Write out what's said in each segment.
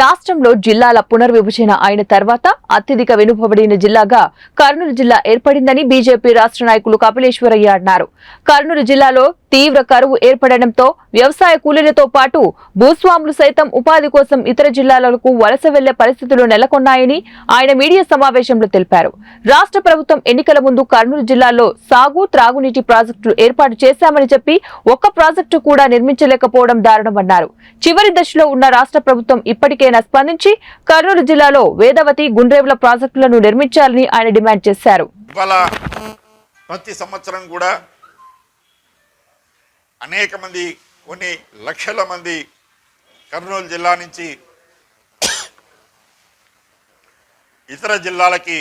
రాష్ట్రంలో జిల్లాల పునర్విభజన అయిన తర్వాత అత్యధిక వెనుకబడిన జిల్లాగా కర్నూలు జిల్లా ఏర్పడిందని బీజేపీ రాష్ట్ర నాయకులు కపిలేశ్వరయ్య అన్నారు. కర్నూలు జిల్లాలో తీవ్ర కరువు ఏర్పడడంతో వ్యవసాయ కూలీలతో పాటు భూస్వాములు సైతం ఉపాధి కోసం ఇతర జిల్లాలకు వలస వెళ్ళే పరిస్థితులు నెలకొన్నాయని ఆయన మీడియా సమావేశంలో తెలిపారు. రాష్ట్ర ప్రభుత్వం ఎన్నికల ముందు కర్నూలు జిల్లాలో సాగు త్రాగునీటి ప్రాజెక్టులు ఏర్పాటు చేశామని చెప్పి ఒక్క ప్రాజెక్టు కూడా నిర్మించలేకపోవడం దారుణమన్నారు. చివరి దశలో ఉన్న రాష్ట్ర ప్రభుత్వం ఇప్పటికైనా స్పందించి కర్నూలు జిల్లాలో వేదవతి గుండ్రేవుల ప్రాజెక్టులను నిర్మించాలని ఆయన డిమాండ్ చేశారు. ప్రతి సంవత్సరం కూడా అనేక మంది కొన్ని లక్షల మంది కర్నూలు జిల్లా నుంచి ఇతర జిల్లాలకి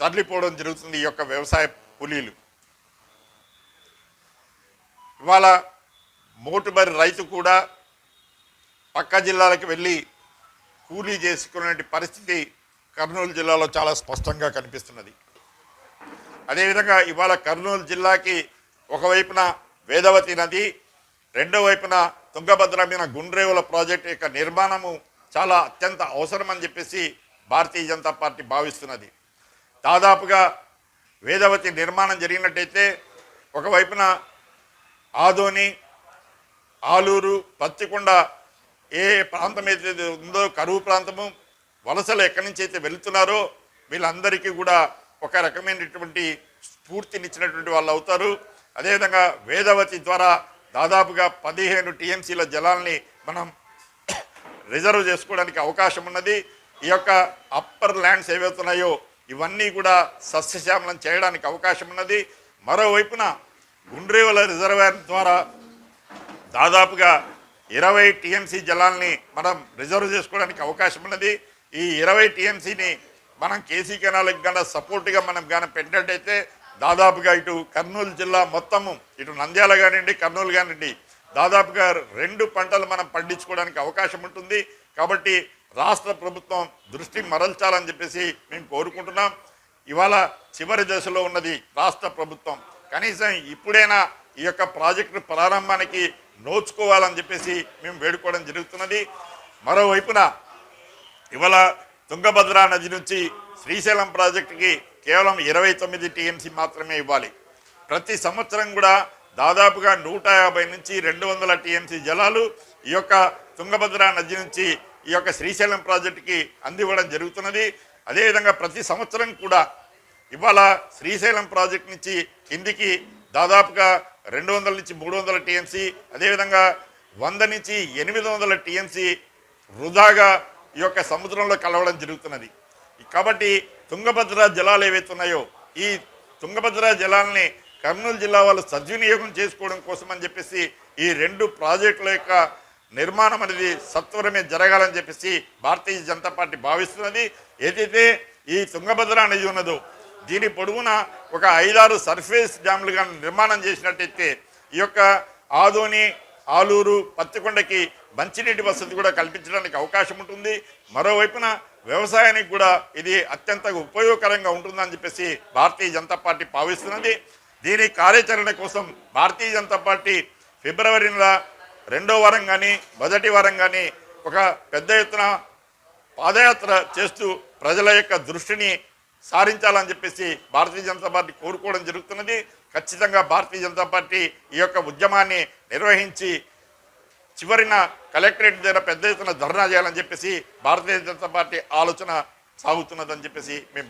తరలిపోవడం జరుగుతుంది ఈ యొక్క వ్యవసాయ కూలీలు. ఇవాళ మోటుబరి రైతు కూడా పక్క జిల్లాలకు వెళ్ళి కూలీ చేసుకునే పరిస్థితి కర్నూలు జిల్లాలో చాలా స్పష్టంగా కనిపిస్తున్నది. అదేవిధంగా ఇవాళ కర్నూలు జిల్లాకి ఒకవైపున వేదవతి నది రెండో వైపున తుంగభద్ర మీద గుండ్రేవుల ప్రాజెక్టు యొక్క నిర్మాణము చాలా అత్యంత అవసరం అని చెప్పేసి భారతీయ జనతా పార్టీ భావిస్తున్నది. దాదాపుగా వేదవతి నిర్మాణం జరిగినట్టయితే ఒకవైపున ఆదోని ఆలూరు పత్తికొండ ఏ ప్రాంతం అయితే ఉందో కరువు ప్రాంతము వలసలు ఎక్కడి నుంచి అయితే వెళుతున్నారో వీళ్ళందరికీ కూడా ఒక రకమైనటువంటి స్ఫూర్తినిచ్చినటువంటి వాళ్ళు అవుతారు. అదేవిధంగా వేదవతి ద్వారా దాదాపుగా పదిహేను టీఎంసీల జలాల్ని మనం రిజర్వ్ చేసుకోవడానికి అవకాశం ఉన్నది. ఈ యొక్క అప్పర్ ల్యాండ్స్ ఏవైతున్నాయో ఇవన్నీ కూడా సస్యశ్యామలం చేయడానికి అవకాశం ఉన్నది. మరోవైపున గుండ్రేవల రిజర్వాయర్ ద్వారా దాదాపుగా ఇరవై టీఎంసీ జలాల్ని మనం రిజర్వ్ చేసుకోవడానికి అవకాశం ఉన్నది. ఈ ఇరవై టీఎంసీని మనం కేసీ కెనాల్కి కన్నా సపోర్ట్గా మనం కానీ పెట్టినట్టయితే దాదాపుగా ఇటు కర్నూలు జిల్లా మొత్తము ఇటు నంద్యాల కానివ్వండి కర్నూలు కానివ్వండి దాదాపుగా రెండు పంటలు మనం పండించుకోవడానికి అవకాశం ఉంటుంది. కాబట్టి రాష్ట్ర ప్రభుత్వం దృష్టి మరల్చాలని చెప్పేసి మేము కోరుకుంటున్నాం. ఇవాళ చివరి దశలో ఉన్నది రాష్ట్ర ప్రభుత్వం. కనీసం ఇప్పుడైనా ఈ యొక్క ప్రాజెక్టు ప్రారంభానికి నోచుకోవాలని చెప్పేసి మేము వేడుకోవడం జరుగుతున్నది. మరోవైపున ఇవాళ తుంగభద్రా నది నుంచి శ్రీశైలం ప్రాజెక్టుకి కేవలం ఇరవై తొమ్మిది టీఎంసీ మాత్రమే ఇవ్వాలి. ప్రతి సంవత్సరం కూడా దాదాపుగా నూట యాభై నుంచి రెండు వందల టీఎంసీ జలాలు ఈ యొక్క తుంగభద్ర నది నుంచి ఈ యొక్క శ్రీశైలం ప్రాజెక్టుకి అందివ్వడం జరుగుతున్నది. అదేవిధంగా ప్రతి సంవత్సరం కూడా ఇవాళ శ్రీశైలం ప్రాజెక్ట్ నుంచి కిందికి దాదాపుగా రెండు వందల నుంచి మూడు వందల టీఎంసీ అదేవిధంగా వంద నుంచి ఎనిమిది వందల టీఎంసీ వృధాగా ఈ యొక్క సముద్రంలో కలవడం జరుగుతున్నది. కాబట్టి తుంగభద్ర జలాలు ఏవైతే ఉన్నాయో ఈ తుంగభద్ర జలాలని కర్నూలు జిల్లా వాళ్ళు సద్వినియోగం చేసుకోవడం కోసం అని చెప్పేసి ఈ రెండు ప్రాజెక్టుల యొక్క నిర్మాణం అనేది సత్వరమే జరగాలని చెప్పేసి భారతీయ జనతా పార్టీ భావిస్తున్నది. ఏదైతే ఈ తుంగభద్ర అనేది ఉన్నదో దీని పొడవున ఒక ఐదారు సర్ఫేస్ డ్యామ్లుగా నిర్మాణం చేసినట్టయితే ఈ యొక్క ఆదోని ఆలూరు పత్తికొండకి మంచినీటి వసతి కూడా కల్పించడానికి అవకాశం ఉంటుంది. మరోవైపున వ్యవసాయానికి కూడా ఇది అత్యంత ఉపయోగకరంగా ఉంటుందని చెప్పేసి భారతీయ జనతా పార్టీ భావిస్తున్నది. దీని కార్యాచరణ కోసం భారతీయ జనతా పార్టీ ఫిబ్రవరి నెల రెండో వారం కానీ మొదటి వారం కానీ ఒక పెద్ద ఎత్తున పాదయాత్ర చేస్తూ ప్రజల యొక్క దృష్టిని సారించాలని చెప్పేసి భారతీయ జనతా పార్టీ కోరుకోవడం జరుగుతున్నది. ఖచ్చితంగా భారతీయ జనతా పార్టీ ఈ యొక్క ఉద్యమాన్ని నిర్వహించి చివరిన కలెక్టరేట్ దగ్గర పెద్ద ఎత్తున ధర్నా చేయాలని చెప్పేసి భారతీయ జనతా పార్టీ ఆలోచన సాగుతున్నదని చెప్పేసి మేము